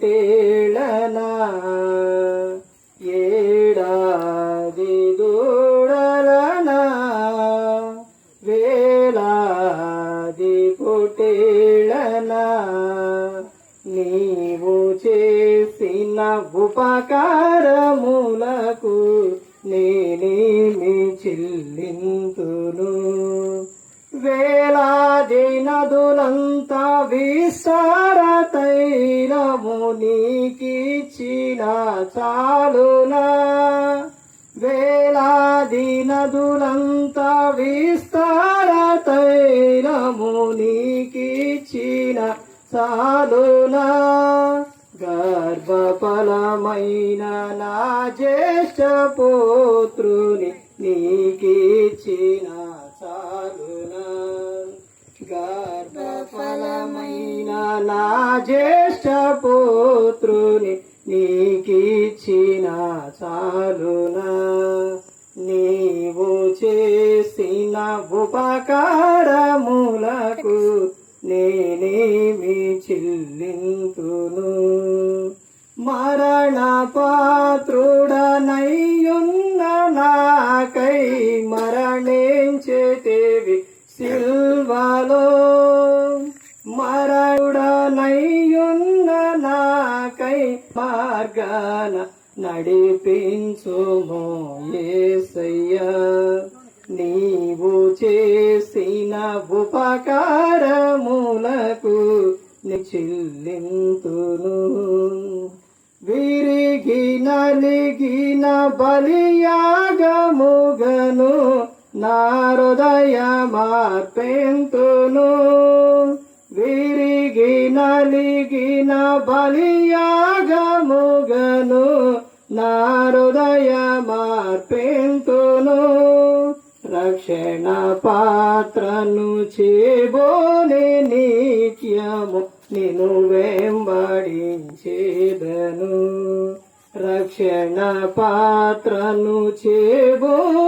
పుటేళనా ఏడాది దూడలనా వేలాది పుటేళనా నీవు చేసిన ఉపకారములకు నేనేమి చెల్లింతును వేలాది నదులంతా విస్తార నీకిచ్చిన చాలునా వేలాది నదులంతా విస్తారతైనము నీకిచ్చిన చాలునా గర్భఫలమైన నా జ్యేష్ఠ పుత్రుని నీకిచ్చిన చాలునా. గర్భఫలమైన నా జ్యేష్ఠ పుత్రుని నీకిచ్చిన చాలునా. నీవు చేసిన ఉపకారములకు నేనేమి చెల్లింతును? మరణ పాత్రుడనయ్యున్న నాకై మరణే మార్గాన నడిపించుము ఏసయ్యా. నీవు చేసిన ఉపకారములకు నిచిల్లింతును విరిగి నలిగిన బలియాగముగను నారుదయ మార్పెంతును నలిగిన బలియాగముగను నారుదయ హృదయ మార్పెంతును. రక్షణ పాత్రను చేబోని నిత్యము నిను వెంబడించేదను. రక్షణ పాత్రను చేబో